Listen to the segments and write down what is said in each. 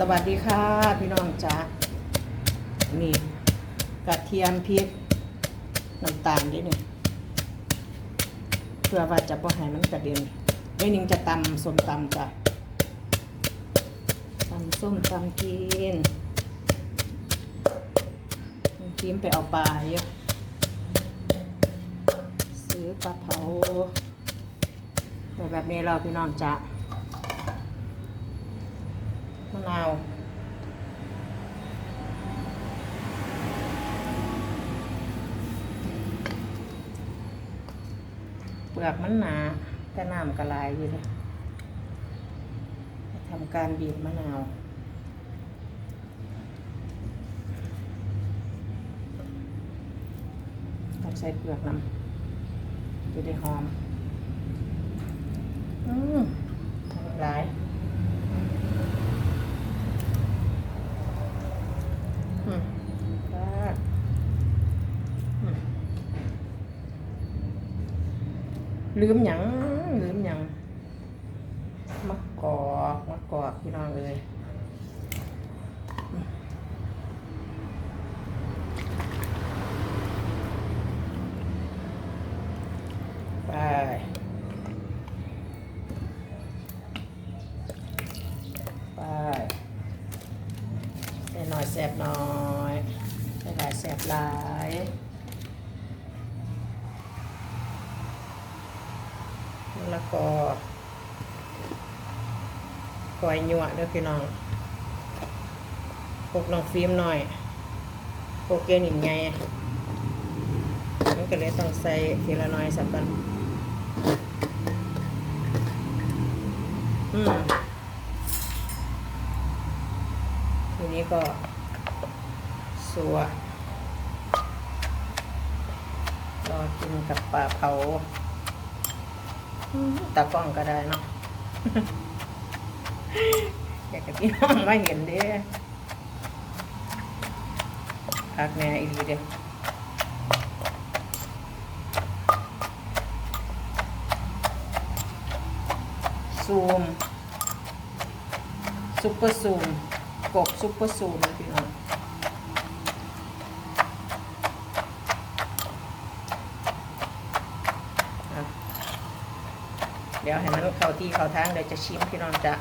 สวัสดีค่ะ พี่น้องจ๋านี่กระเทียมพริกน้ำตาลด้วยนี่เพื่อว่าจะบ่ให้มันกระเด็นไม่นิ่งจะตำส้มตำจ้ะตำส้มตำกินกินไปเอาปลาเยอะซื้อปลาเผาแต่แบบนี้เราพี่น้องจ๋า มะนาวเปลือกมันหนา แต่น้ำกระลายอยู่เลยทำการบีบมะนาวต้องใส่เปลือกน้ำจะได้หอม อืมหลาย อืมได้อืม ลืมหยังลืมหยังมะกอกมะกอกพี่น้องเลยอืมไป ไป ใส่หน่อยแสบหน่อยใส่หลายแสบหลายแล้วก็กอยยั่วเด้อพี่น้องพวกน้องฟิล์มหน่อยพวกเกนิงไงมันก็เลยต้องใส่ทีละน่อยสักกันอืมทีนี้ก็สัวรอกินกับปลาเผา ตากล้องก็ได้เนาะอยากจะพี่น้องมาเห็นเด้พักแน่อีหลีเด้ซูมซุปเปอร์ซูมกบซุปเปอร์ซูมพี่น้อง เดี๋ยวให้มันเข้าที่เข้าทางเดี๋ยวจะชิมพี่น้องจะ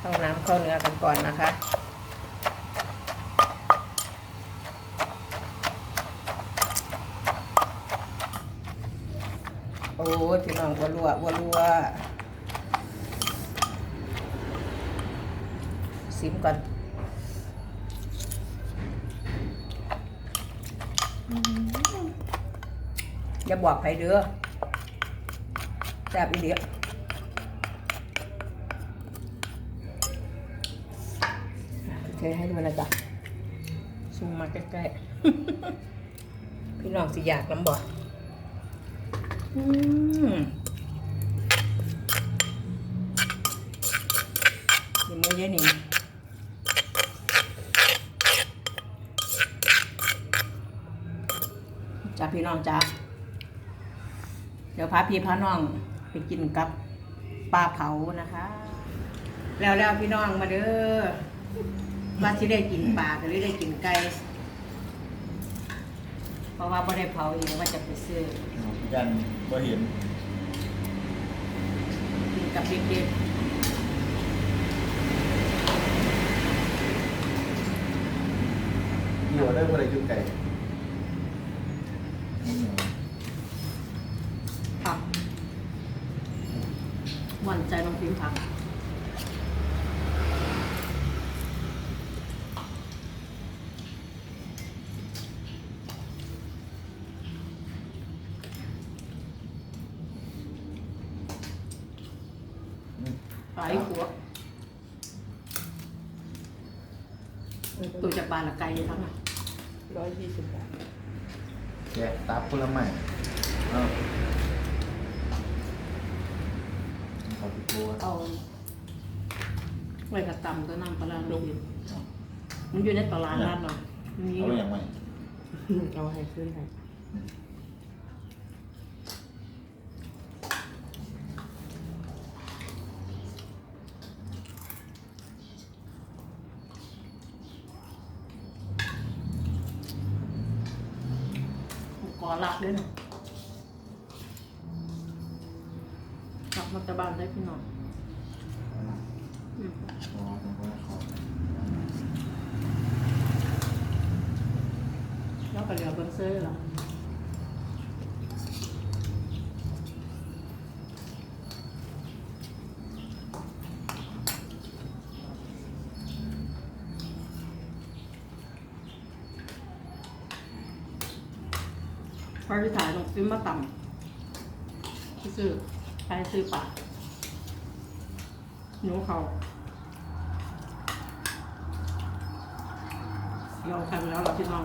เข้าน้ำเข้าเนื้อกันก่อนนะคะโอ้พี่น้องวัวรัววัวรัวซิมก่อนอย่าบอกใครเด้อ ซ่บอีเดียเทให้ดูนะจ๊ะซูมมาใกล้ๆ พี่น้องสิอยากลำบอกอืมเดี๋ยวมือเย็นนี่จ้าพี่น้องจ้าเดี๋ยวพาพี่พาน้อง ไปกินกับปลาเผานะคะ แล้วแล้วพี่น้องมาเด้อว่าที่ได้กินปลาก็เลยได้กินไก่เพราะว่าไ่ได้เผาเองว่าจะไปซื้อยันบ่เห็นกินกับเด็กอยู่ได้บ่ได้อยู่ไกล ๆผักหวานใจน้องพิมผัก ปลาอีหัวตัวจากปลาละไก่ทั้งนั้นร้อยยี่สิบบาทแกะตับผลไม้เอาขอบคุณตัวเอาไว้กระตำก็น้ำปลาร้าลูกมันอยู่ในตลาดนัดเนาะมันมีเอาไว้อย่างไรเอาให้ขึ้นให้ อ อหลักด้วยหน่อยกลับมาตะบานได้พี่น้องอืมอ๋อผมก็ขอแล้วก็เหลือเบอร์เซอร์เหรอ พอที่ถ่ายลงฟิล์มมาต่ำที่ซื้อไปซื้อปากหนูเขาเราทำแล้วเราพี่น้อง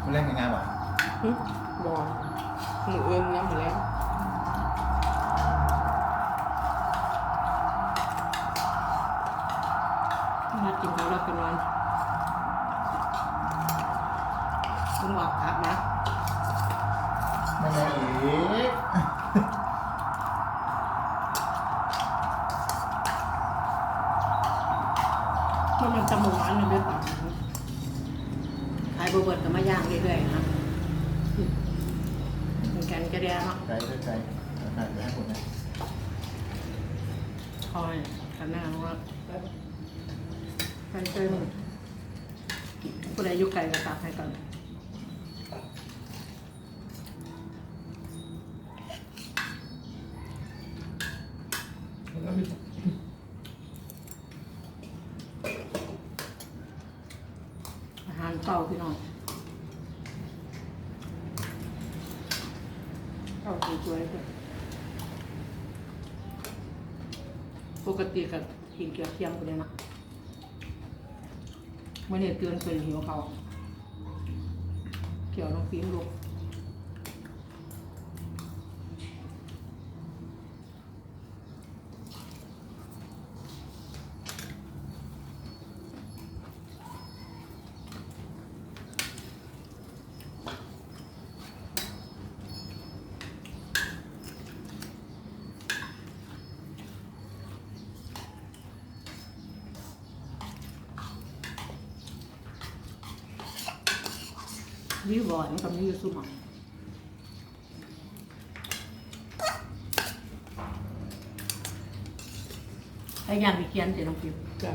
ไม่เล่นง่ายๆป่ะหึบอหมูเอิญน้ำหมดแล้วมากินข้าวเรากันนอน มึงหวักครับนะไม่ได้อีกมันมันจมูกมันมันด้วยปากขายโบเบิร์ตกับมาย่างเรื่อยๆนะเหมือนกันกระเดียเนาะไกลด้วยไกลเอาไกลไปให้หมดนะคอยกันหน้าว่าไปเจอผู้ใดอยุไก่ก็ตักให้ก่อน แล้วมี อาหารเก่าพี่น้องเก่าสวยๆเลย ปกติก็กินเกี๊ยวเทียมคนนี้นะเมื่อเนี่ยเตือนเป็นหิวเขาเกี่ยวน้องฟิล์มลูก วิวบอยมันก็มีอยู่สุ่มอะไอ้ย่างไปเขียนเดี๋ยวน้องฟิวจ้ะ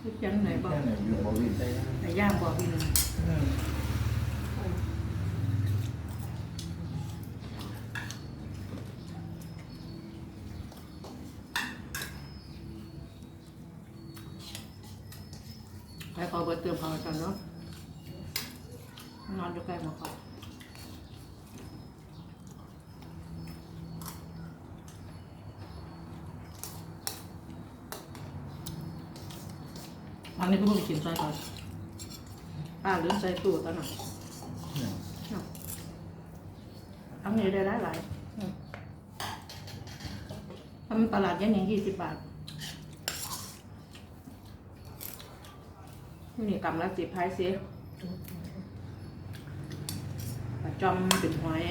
ไปเขียนไหนบ้างแค่ไหนอยู่บวินได้ไอ้ย่างบอกพี่หนึ่งไปขอเบอร์เติมเขากันเนาะ นอนอยู่ใกล้มาเขาอันนี้ก็ไม่ได้กินใส่ก่อนป้าลืมใส่ตู้ตอนนั้นอันนี้ได้หลายหลายๆอืมทำตลาดยันหนึ่งยี่สิบบาทนี่กำละสิบไพ่เสียปลา จอมเป็นหอย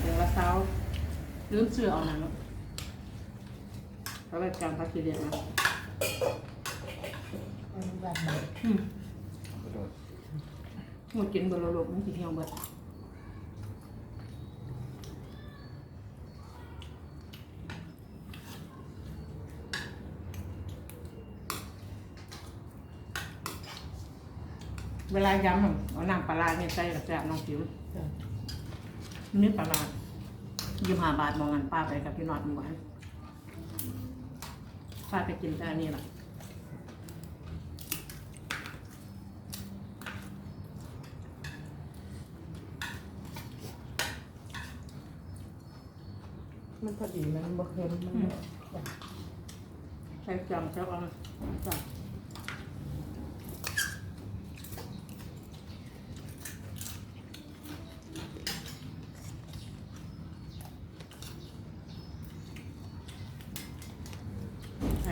เดี๋ยวละเช้าลืมเสื้อเอาหนังแล้วไปการพักทีเดียวนะอืมกระโดดหมดกินเบอร์โลกมันสิเที่ยวเบิด เวลาย้ำน่ะเอาน้ำปลาร้าเนี่ยใส่กระแสบน้องผิวจ้ะนี่ปลาร้ายี่ห้าบาทมองกันป้าไปกับพี่นอดเมื่อวานป้าไปกินแต่อันนี้แหละมันพอดีมันบ่เค็มมันบ่จ้ะใช้จำเจ้าเอาจ้ะ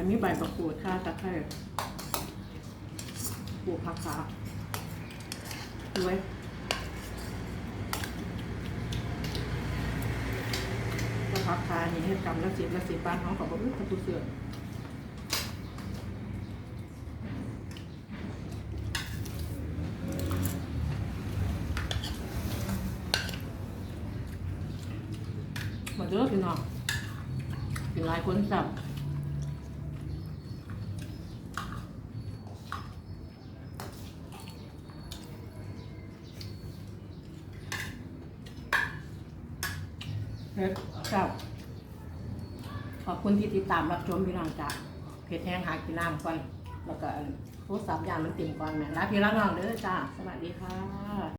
แต่มีใบประกูดค่ะตะไคร้ปูกผักกาดด้วยก็ผักกาดนี่ให้กำละสิบละสิบบาทน้องกับบอกว่าตะกูเสือมาเด้อพี่น้อง เฮ็ดครับขอบคุณที่ติดตามรับชมพี่น้องจ้าเพจแห้งหากินน้ำก่อน แล้วก็โทรศัพท์ยานมันติ่มก่อนแม่รับพี่ลาน้องเด้อจ้า สวัสดีค่ะ